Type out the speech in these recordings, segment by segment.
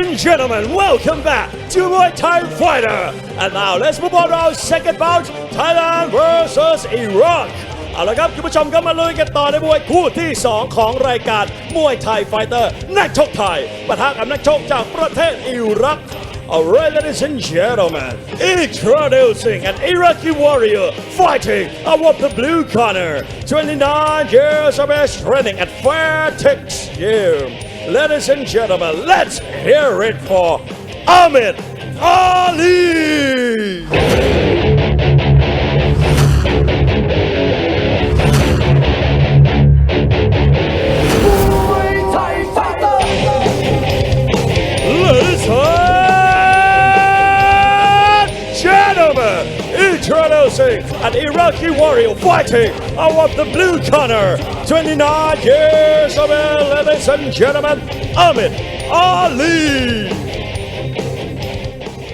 and gentlemen, welcome back to Muay Thai Fighter. And now let's move on to our second bout, Thailand versus Iraq. เอาละครับคุณผู้ชมก็มาลุยกันต่อในมวยคู่ที่ 2 ของรายการมวยไทยไฟเตอร์นักชกไทยปะทะกับนักชกจากประเทศอิรัก Alright, ladies and gentlemen, introducing an Iraqi warrior fighting out of the blue corner, 29 years of age training at Fairtex Gym. Ladies and gentlemen, let's hear it for Ahmed Ali! Iraqi warrior fighting out of the blue corner, 29 years of age, ladies and gentlemen, Ahmed Ali.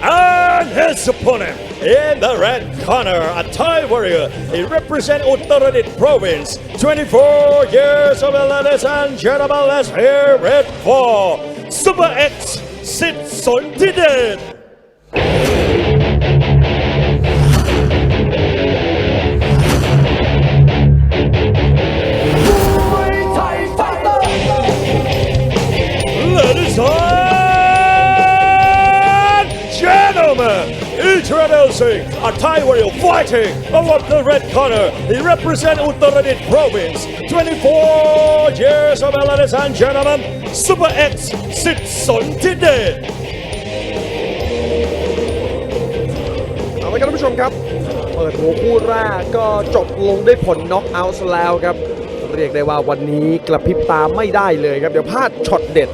And his opponent in the red corner, a Thai warrior. He represents Uttaradit province. 24 years of age, ladies and gentlemen. Let's hear it for Super X Sid Sontidet. Introducing a Thai warrior fighting above the red corner. He represents Uttaradit province. 24 years of age, ladies and gentlemen, Super X Sid Sontidet. เอาละครับท่านผู้ชมครับ เปิดหัวคู่แรกก็จบลงด้วยผลน็อกเอาท์แล้วครับ เรียกได้ว่าวันนี้กระพริบตาไม่ได้เลยครับ เดี๋ยวพลาดช็อตเด็ด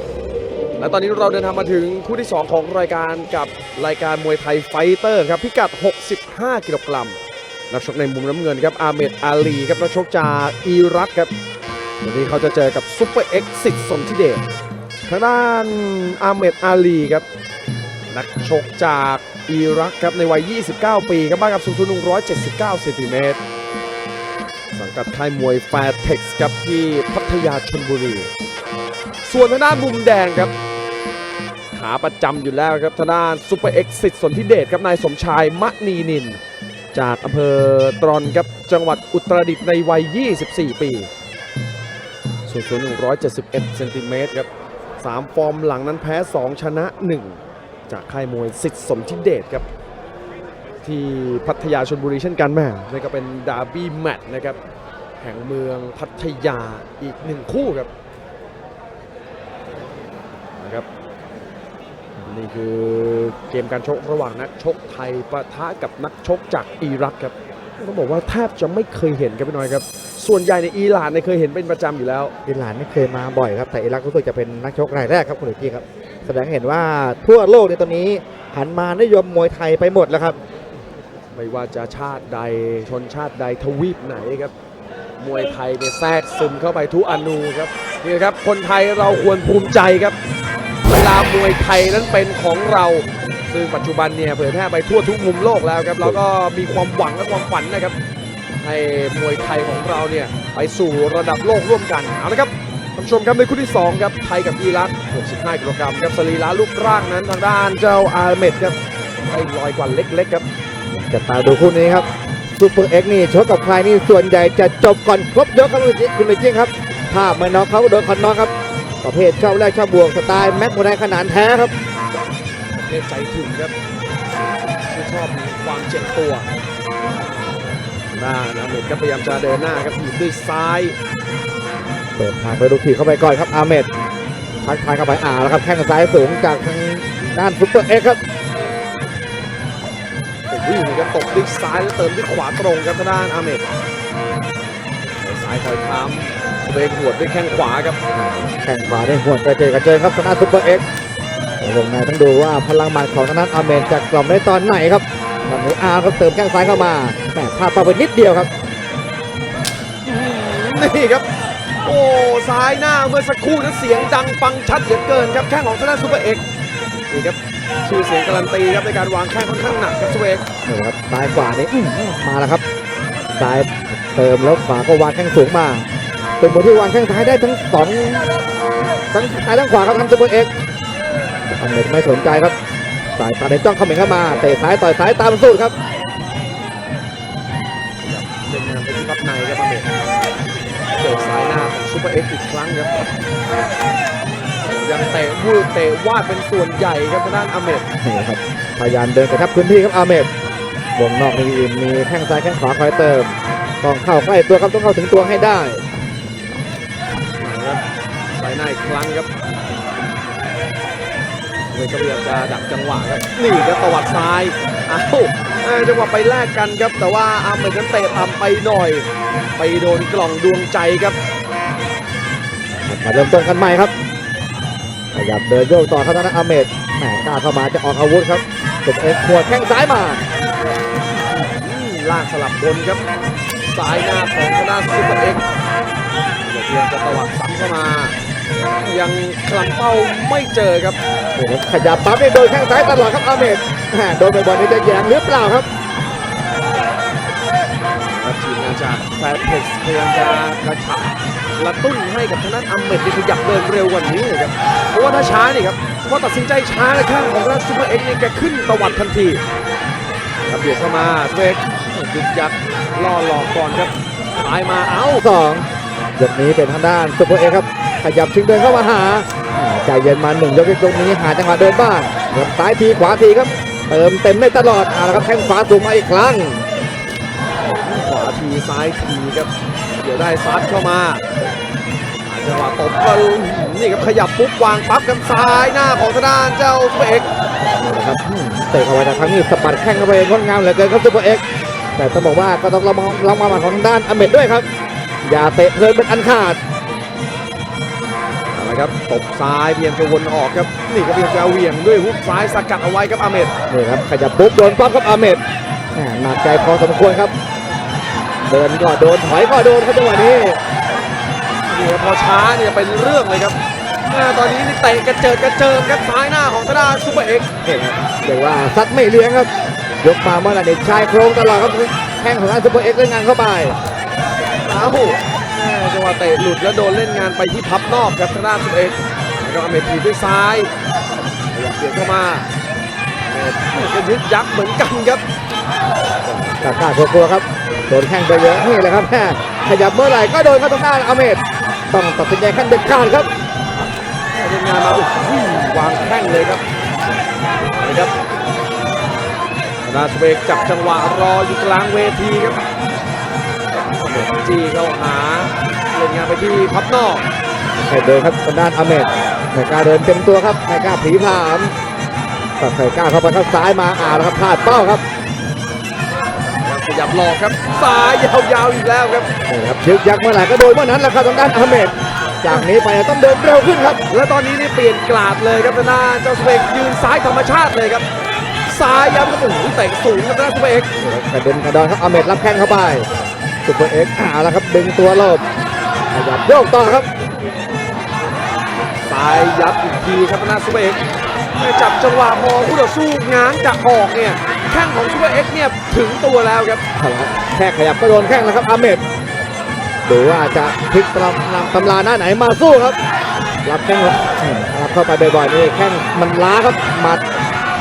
และตอนนี้เราเดินทางมาถึงคู่ที่ 2 ของรายการกับ รายการมวยไทยไฟเตอร์ครับพิกัด 65 กิโลกรัมนักชกในมุมน้ำเงินครับอาเมดอาลีครับนักชกจากอิรักครับวันนี้เขาจะเจอกับซุปเปอร์เอ็กซ์สิทธิ์สนธิเดชทางด้านอาเมดอาลีครับ นักชกจากอิรักครับในวัย 29 ปีครับบ้านกับสูงสุด179เซนติเมตรสังกัดค่ายมวยแฟร์เท็กซ์ครับที่พัทยาชนบุรี ส่วนทางด้านมุมแดงครับ ขาประจำอยู่แล้วครับทางด้านซูเปอร์เอ็กซ์สิทธิ์สนธิเดชครับนายสมชายมะนีนิน จากอำเภอตรอนครับจังหวัดอุตรดิตถ์ในวัย 24 ปีส่วนสูง171เซนติเมตรครับสามฟอร์มหลังนั้นแพ้ 2 ชนะ 1 จากค่ายมวยสิทธิ์สนธิเดชครับ ที่พัทยาชนบุรีเช่นกันแม่นี่ก็เป็นดาร์บี้แมตช์นะครับ แห่งเมืองพัทยาอีกหนึ่งคู่ครับนะครับ นี่คือเกมการชกระหว่างนักชกไทยปะทะกับนักชกจากอิรักครับต้องบอกว่าแทบจะไม่เคยเห็นครับพี่น้อยครับ ส่วนใหญ่ในอิหร่านเนี่ยเคยเห็นเป็นประจำอยู่แล้ว อิหร่านนี่เคยมาบ่อยครับ แต่อิรักรู้สึกจะเป็นนักชกรายแรกครับคุณหลุยส์ครับ แสดงให้เห็นว่าทั่วโลกในตอนนี้หันมานิยมมวยไทยไปหมดแล้วครับ ไม่ว่าจะชาติใดชนชาติใดทวีปไหนครับ มวยไทยเนี่ยแทรกซึมเข้าไปทุกอนูครับนี่ครับคนไทยเราควรภูมิใจครับเวลามวยไทยนั้นเป็นของเรา ซึ่งปัจจุบันเนี่ยเผยแพร่ไปทั่วทุกมุมโลกแล้วครับเราก็มีความหวังและความฝันนะครับ ให้มวยไทยของเราเนี่ยไปสู่ระดับโลกร่วมกันเอาละครับท่านผู้ชมครับในคู่ที่สองครับ ไทยกับอิรัก65กิโลกรัมครับสรีระรูปร่างนั้นทางด้านเจ้าอาร์เมดครับได้ลอยกว่าเล็กๆครับจะตามดูคู่นี้ครับซูเปอร์เอ็กนี่ชกกับใครนี่ส่วนใหญ่จะจบก่อนครบยกครับคุณหลุยส์คุณหลุยส์ครับ ถ้าไม่น็อกเขาโดนคอนน็อกครับ ประเภทชอบแรกชอบบวกสไตล์แม็กโมไดขนานแท้ครับเล่นใจถึงครับชื่นชอบความเจ็บตัวหน้านะเมดก็พยายามจะเดินหน้าครับถีบด้วยซ้ายเปิดทางไปดูทีเข้าไปก่อนครับอาเมดทักทายเข้าไปอ่าแล้วครับแข้งซ้ายสูงจากทางด้านซูเปอร์เอ็กครับวิ่งครับตบด้วยซ้ายแล้วเติมด้วยขวาตรงครับทางด้านอาเมดซ้ายคอยค้ำ เบรกหัวดด้วยแข้งขวาครับ แข่งขวาได้หวดกระเจิงกระเจิงครับทางด้านซูเปอร์เอ็กซ์วงในต้องดูว่าพลังหมัดของทางด้านอาเมนจะกล่อมได้ตอนไหนครับตอนนี้อาร์ครับเติมแข้งซ้ายเข้ามาแหมพลาดเป้าไปนิดเดียวครับ นี่ครับ โอ้ซ้ายหน้าเมื่อสักครู่นั้นเสียงดังฟังชัดเหลือเกินครับแข้งของทางด้านซูเปอร์เอ็กซ์นี่ครับชื่อเสียงการันตีครับในการวางแข้งค่อนข้างหนักครับซูเปอร์เอ็กซ์นี่ครับซ้ายขวานี่อื้อมาแล้วครับซ้ายเติมแล้วขวาก็วางแข้งสูงมา เป็นมวยที่วางแข้งซ้ายได้ทั้งสองทั้งซ้ายทั้งขวาครับทำซูเปอร์เอ็กซ์อาเมดไม่สนใจครับสายตาในจ้องเขม็นเข้ามาเตะซ้ายต่อยซ้ายตามสูตรครับเล่นงานไปที่พับในครับอาเมดเจอสายหน้าของซูเปอร์เอ็กซ์อีกครั้งครับยังเตะวืดเตะวาดเป็นส่วนใหญ่ครับทางด้านอาเมดนี่ครับพยายามเดินกระชับพื้นที่ครับอาเมดวงนอกมีมีแข้งซ้ายแข้งขวาคอยเติมต้องเข้าใกล้ตัวครับต้องเข้าถึงตัวให้ได้นะครับ สายหน้าอีกครั้งครับเวก็พยายามจะดักจังหวะครับนี่ครับตวัดซ้ายอ้าวเอ้ยจังหวะไปแลกกันครับ แต่ว่าอาเมดนั้นเตะต่ำไปหน่อย ไปโดนกล่องดวงใจครับมาเริ่มต้นกันใหม่ครับขยับเดินโยกต่อครับทางด้านอาเมดแหมกล้าเข้ามาจะออกอาวุธครับสุดเอ็กซ์หัวดแข้งซ้ายมาอืมล่างสลับบนครับสายหน้าของทางด้านซูเปอร์เอ็กซ์เดี๋ยวเพียงจะตวัดซ้ำเข้ามา ยังคลำเป้าไม่เจอครับนี่ครับขยับปั๊บนี่โดนแข้งซ้ายตลอดครับอาเมดแหมโดนบ่อยๆนี่จะแยงหรือเปล่าครับแล้วทีมงานจากแฟร์เพจพยายามจะกระชับกระตุ้นให้กับทางด้านอัมเมดที่ขยับเดินเร็วกว่านี้เลยครับเพราะว่าถ้าช้านี่ครับพอตัดสินใจช้าเลยข้างของทางด้านซูเปอร์เอ็กซ์นี่แกขึ้นตวัดทันทีครับเบียดเข้ามาซูเปอร์เอ็กซ์ยึกยักล่อหลอกก่อนครับตายมาเอ้าสองยกนี้เป็นทางด้านซุปเปอร์เอ็กซ์ครับ ขยับชิงเดินเข้ามาหาอ่าใจเย็นมาหนึ่งยกตรงนี้หาจังหวะเดินบ้างเหยียบซ้ายทีขวาทีครับ เติมเต็มได้ตลอดเอาละครับแข้งขวาสูงมาอีกครั้งขวาทีซ้ายทีครับเดี๋ยวได้ซัดเข้ามาหาจังหวะตบก็นี่ครับขยับปุ๊บวางปั๊บกันซ้ายหน้าของทางด้านเจ้าซูเปอร์เอ็กซ์นะครับอืมเตะเข้าไปแต่ครั้งนี้สะบัดแข้งเข้าไปงดงามเหลือเกินครับซุปเปอร์เอ็กซ์แต่ต้องบอกว่าก็ต้องระมัดระวังของทางด้านอเมดด้วยครับ อย่าเตะเพลินเป็นอันขาด เอาละครับตบซ้ายเพียงจะวนออกครับนี่ก็เพียงจะเหวี่ยงด้วยฮุกซ้ายสกัดเอาไว้ครับอาเมดนี่ครับขยับปุ๊บโดนปั๊บครับอาเมดแหม่หนักใจพอสมควรครับเดินก็โดนถอยก็โดนครับจังหวะนี้นี่ครับพอช้าเนี่ยเป็นเรื่องเลยครับอ่าตอนนี้นี่เตะกระเจิดกระเจิงครับซ้ายหน้าของทางด้านซูเปอร์เอ็กซ์เห็นครับเรียกว่าซัดไม่เลี้ยงครับ ยกมาเมื่อไหร่เนี่ยชายโครงตลอดครับแข้งของทางซุปเปอร์เอ็กซ์เล่นงานเข้าไปอ้าวแม่ จังหวะเตะหลุดแล้วโดนเล่นงานไปที่พับนอกครับทางด้านซูเปอร์เอ็กซ์แล้วก็อาเมดถีบด้วยซ้ายขยับเบียดเข้ามาอาเมดก็ยึดยักษ์เหมือนกันครับกล้ากล้ากลัวๆครับโดนแข้งไปเยอะนี่แหละครับแม่ขยับเมื่อไหร่ก็โดนเข้าตรงหน้าอาเมดต้องตัดสินใจขั้นเด็ดขาดครับเล่นงานมาโอ้โหวางแข้งเลยครับเอาเลยครับราชเบกจับจังหวะรออยู่กลางเวทีครับ จีเข้าหาเล่นงานไปที่พับนอกใครเดินครับทางด้านอาเมดไม่กล้าเดินเต็มตัวครับไม่กล้าผีผามตัดใส่กล้าเข้าไปครับซ้ายมาอ่าแล้วครับพลาดเป้าครับขยับหลอกครับซ้ายยาวๆอีกแล้วครับนี่ครับยึกยักเมื่อไหร่ก็โดนเมื่อนั้นแหละครับทางด้านอาเมดจากนี้ไปต้องเดินเร็วขึ้นครับ และตอนนี้นี่เปลี่ยนกลาดเลยครับทางด้านเจ้าสเปกยืนซ้ายธรรมชาติเลยครับซ้ายย้ำครับโอ้โหเตะสูงครับทางด้านสเปกกระเด็นกระดอนครับอาเมดรับแข้งเข้าไป ซุปเปอร์เอ็กซ์อ่าแล้วครับดึงตัวหลบขยับโยกต่อครับซ้ายยัดอีกทีครับทางด้านสเปกซ์จับจังหวะพอผู้ต่อสู้ง้างจะออกเนี่ยแข้งของซูเปอร์เอ็กซ์เนี่ยถึงตัวแล้วครับแค่ขยับก็โดนแข้งแล้วครับอาเมดดูว่าจะพลิกตำนำตำราหน้าไหนมาสู้ครับรับแข้งครับรับเข้าไปบ่อยๆนี่แข้งมันล้าครับหมัด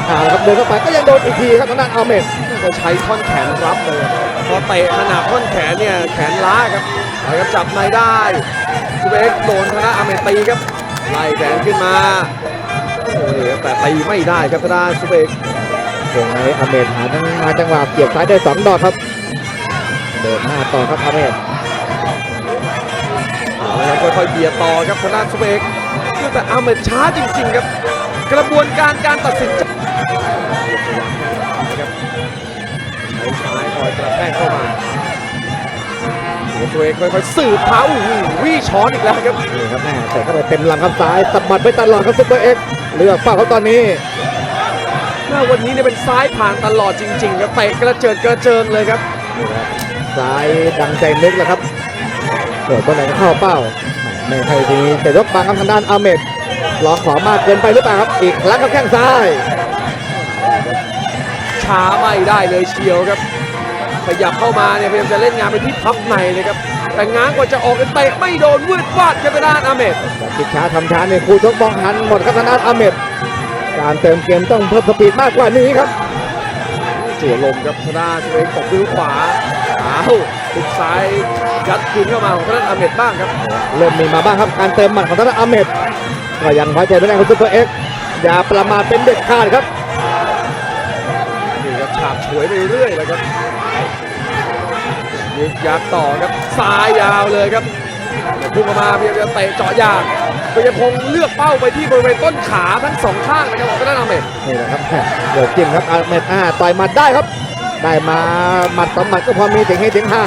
อ่าแล้วครับเดินเข้าไปก็ยังโดนอีกทีครับทางด้านอาเมดก็ใช้ท่อนแขนรับเลยพอเตะขนาดท่อนแขนเนี่ยแขนล้าครับเอาครับจับในได้ซูเปอร์เอ็กซ์โดนทางด้านอาเมดตีครับไล่แขนขึ้นมาโอ้โหนี่ครับแต่ตีไม่ได้ครับทางด้านซูเปอร์เอ็กซ์วงในอาเมดหาทั้งมาจังหวะเกี่ยวซ้ายได้สองดอกครับเดินหน้าต่อครับอาเมดเอาละครับค่อยๆเบียดต่อครับทางด้านซูเปอร์เอ็กซ์แต่อาเมดช้าจริง ๆ ครับ กระบวนการการตัดสินใจ ครับใช้ซ้ายคอยกระแทกเข้ามาซูเปอร์เอ็กซ์ค่อยๆสืบเท้าอู้หูวี่ช้อนอีกแล้วครับนี่ครับแม่แต่เข้าไปเต็มลำครับซ้ายสะบัดไปตลอดครับซุปเปอร์เอ็กซ์เลือกเป้าเขาตอนนี้หน้าวันนี้เนี่ยเป็นซ้ายผ่านตลอดจริงๆครับเตะกระเจิดกระเจิงเลยครับซ้ายดังใจนึกแล้วครับโดดตัวไหนก็เข้าเป้าไม่ใช่ทีนี้แต่ยกบางครับทางด้านอาเมดล็อกขอมากเกินไปหรือเปล่าครับ อีกครั้งครับแข้งซ้าย ช้าไม่ได้เลยเชียวครับ ขยับเข้ามาเนี่ยพยายามจะเล่นงานไปที่พับในเลยครับ แต่ง้างกว่าจะออกเตะไม่โดนวืดวาดครับทางด้านอาเมดแต่คิดช้าทำช้าเนี่ยคู่ชกมองหันหมดครับทางด้านอาเมดการเติมเกมต้องเพิ่มสปีดมากกว่านี้ครับจั่วลมครับทางด้านตัวเองตบด้วยลูกขวาอ้าวทุกซ้ายยัดคืนเข้ามาของทางด้านอาเมดบ้างครับ เริ่มมีมาบ้างครับการเติมหมัดของทางด้านอาเมดก็ยังไว้ใจไม่ได้ของซูเปอร์เอ็กซ์อย่าประมาทเป็นเด็ดขาดครับนี่ครับ ฉาบฉวยไปเรื่อยเลยครับยึกยักต่อครับซ้ายยาวเลยครับเดี๋ยวพุ่งเข้ามาพยายามจะเตะเจาะยางพยพงศ์เลือกเป้าไปที่บริเวณต้นขาทั้งสองข้างนะครับของทางด้านอาเมดนี่แหละครับแหม่เดี๋ยวจิ้มครับอาเมดอ่าต่อยหมัดได้ครับ ได้มาหมัดสองหมัดก็พอมีถึงให้ถึงห้า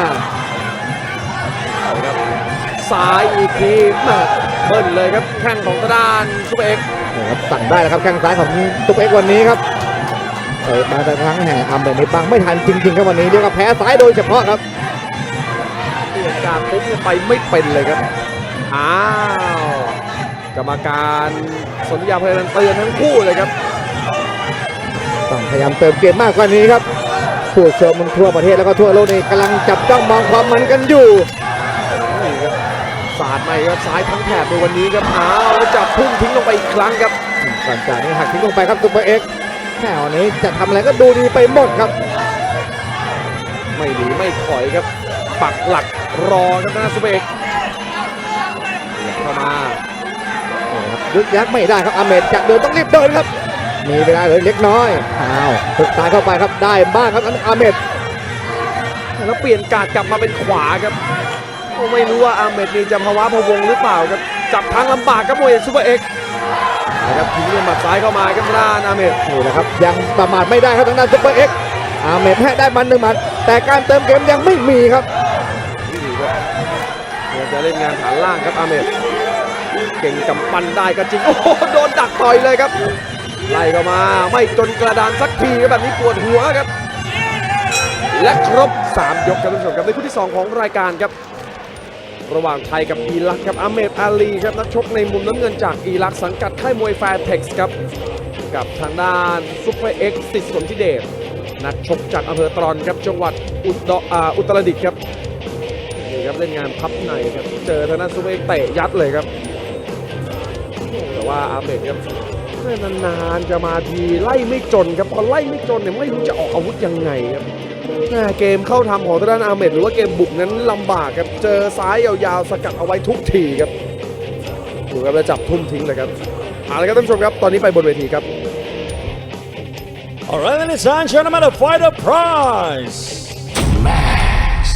ซ้ายอีกทีแม่เบิ้ลเลยครับแข้งของทางด้านซุปเปอร์เอ็กซ์นี่ครับสั่งได้แล้วครับแข้งซ้ายของซุปเปอร์เอ็กซ์วันนี้ครับ เตะมาแต่ครั้งแห่อาเมดนี่บังไม่ทันจริงๆครับวันนี้เรียกว่าแพ้ซ้ายโดยเฉพาะครับเปลี่ยนการปุ๊บเนี่ยไปไม่เป็นเลยครับอ้าวกรรมการสนธิยาเพลินเตือนทั้งคู่เลยครับต้องพยายามเติมเกมมากกว่านี้ครับผู้ชมทั่วประเทศแล้วก็ทั่วโลกนี่กำลังจับจ้องมองความมันกันอยู่นี่ครับสาดใหม่ครับซ้ายทั้งแถบในวันนี้ครับอ้าวแล้วจับพุ่งทิ้งลงไปอีกครั้งครับก่อนจากนี้หักทิ้งลงไปครับซุปเปอร์เอ็กซ์ แค่วันนี้จะทำอะไรก็ดูดีไปหมดครับ ไม่หนีไม่ถอยครับ ปักหลักรอครับหน้าซุปเปอร์เอกเข้ามายึกยักไม่ได้ครับอาเมดจะเดินต้องรีบเดินครับ มีเวลาเหลือเล็กน้อยอ้าวถึกซ้ายเข้าไปครับได้บ้างครับอันอาเมดแล้วเปลี่ยนการดกลับมาเป็นขวาครับโอ้ไม่รู้ว่าอาเมดนี่จะภาวะพะวงหรือเปล่าครับจับทางลำบากครับมวยซุปเปอร์เอก นะครับทิ้งด้วยหมัดซ้ายเข้ามาครับหน้าอาเมดนี่แหละครับยังประมาทไม่ได้ครับทางด้านซุปเปอร์เอ็กซ์อาเมดแพ้ได้มันหนึ่งหมัดแต่การเติมเกมยังไม่มีครับนี่ครับพยายามจะเล่นงานฐานล่างครับอาเมดเก่งกำปั้นได้ก็จริงโอ้โหโดนดักต่อยเลยครับไล่เข้ามาไม่จนกระดานสักทีครับแบบนี้ปวดหัวครับ และครบ 3 ยกครับท่านผู้ชมครับในคู่ที่ 2 ของรายการครับ ระหว่างไทยกับอิรักครับอาเมดอาลีครับนักชกในมุมน้ำเงินจากอิรักสังกัดค่ายมวยแฟร์เท็กซ์ครับ กับทางด้านซุปเปอร์เอ็กซ์สิทธิ์สนธิเดชนักชกจากอำเภอตรอนครับจังหวัดอุตรอ่าอุตรดิตถ์ครับนี่ครับเล่นงานพับในครับเจอทางด้านซูเปอร์เอ็กซ์เตะยัดเลยครับแต่ว่าอาเมดครับนานๆจะมาทีไล่ไม่จนครับพอไล่ไม่จนเนี่ยไม่รู้จะออกอาวุธยังไงครับ เกมเข้าทำของทางด้านอาเมดหรือว่าเกมบุกนั้นลำบากครับ เจอซ้ายยาวๆ สกัดเอาไว้ทุกทีครับดูครับแล้วจับทุ่มทิ้งเลยครับเอาละครับท่านผู้ชมครับ ตอนนี้ไปบนเวทีครับ Alright, ladies and gentlemen, the fighter prize.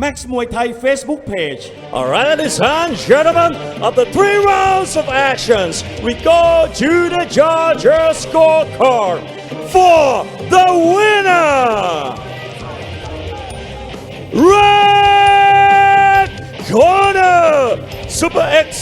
Max Muay Thai Facebook page. Alright, ladies and gentlemen, after three rounds of actions, we go to the judges' scorecard for the winner. Red corner, Super X